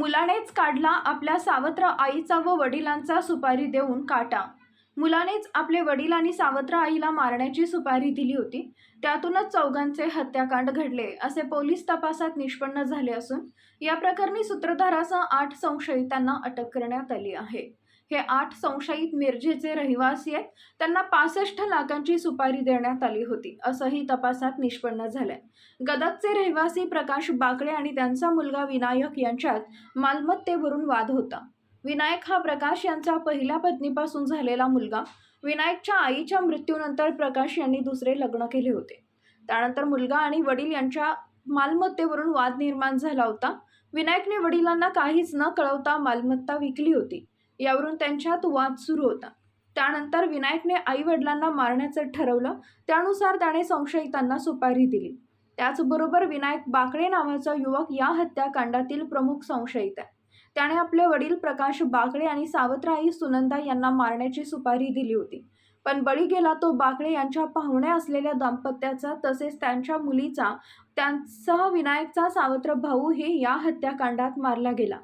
मुलानेच काढला आपल्या सावत्र आईचा व वडिलांचा सुपारी देऊन काटा. मुलानेच आपले वडील आणि सावत्र आईला मारण्याची सुपारी दिली होती. त्यातूनच चौघांचे हत्याकांड घडले असे पोलीस तपासात निष्पन्न झाले असून या प्रकरणी सूत्रधारासह आठ संशयितांना अटक करण्यात आली आहे. हे आठ संशयित मिरजेचे रहिवासी आहेत. त्यांना पासष्ट लाखांची सुपारी देण्यात आली होती. असंही तपासात निष्पन्न झालंय. गदकचे रहिवासी प्रकाश बाकळे आणि त्यांचा मुलगा विनायक यांच्यात मालमत्तेवरून वाद होता. विनायक हा प्रकाश यांचा पहिल्या पत्नीपासून झालेला मुलगा. विनायकच्या आईच्या मृत्यूनंतर प्रकाश यांनी दुसरे लग्न केले होते. त्यानंतर मुलगा आणि वडील यांच्या मालमत्तेवरून वाद निर्माण झाला होता. विनायकने वडिलांना काहीच न कळवता मालमत्ता विकली होती. यावरून त्यांच्यात वाद सुरू होता. त्यानंतर विनायकने आई वडिलांना मारण्याचं ठरवलं. त्यानुसार त्याने संशयितांना सुपारी दिली. त्याचबरोबर विनायक बाकळे नावाचा युवक या हत्याकांडातील प्रमुख संशयित आहे. त्याने आपले वडील प्रकाश बाकळे आणि सावत्राई सुनंदा यांना मारण्याची सुपारी दिली होती. पण बळी गेला तो बाकळे यांच्या पाहुण्या असलेल्या दाम्पत्याचा तसेच त्यांच्या मुलीचा त्यांसह विनायकचा सावत्र भाऊही या हत्याकांडात मारला गेला.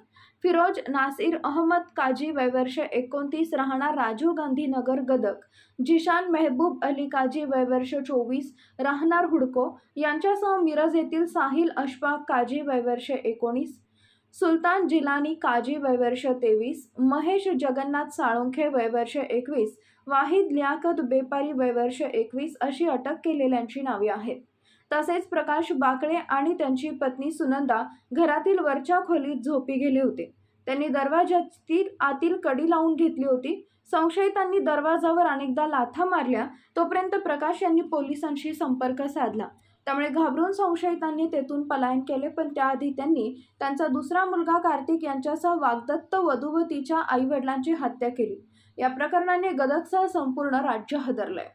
फिरोज नासिर अहमद काजी वयवर्ष एकोणतीस राहणार राजीव गांधी नगर गदक. जिशान मेहबूब अली काजी वयवर्ष चोवीस राहणार हुडको. यांच्यासह मिरज येथील साहिल अशफाक काजी वयवर्ष एकोणीस सुलतान जिलानी काजी वयवर्ष तेवीस महेश जगन्नाथ साळुंखे वयवर्ष एकवीस वाहिद लियाकत बेपारी वयवर्ष एकवीस अशी अटक केलेल्यांची नावे आहेत. तसेच प्रकाश बाकळे आणि त्यांची पत्नी सुनंदा घरातील वरच्या खोलीत झोपी गेले होते. त्यांनी दरवाजातील आतील कडी लावून घेतली होती. संशयितांनी दरवाजावर अनेकदा लाथा मारल्या. तोपर्यंत प्रकाश यांनी पोलिसांशी संपर्क साधला. त्यामुळे घाबरून संशयितांनी तेथून पलायन केले पण त्याआधी त्यांनी त्यांचा दुसरा मुलगा कार्तिक यांच्यासह वाग्दत्त वधू व तिच्या आई वडिलांची हत्या केली. या प्रकरणाने गदगसह संपूर्ण राज्य हदरलंय.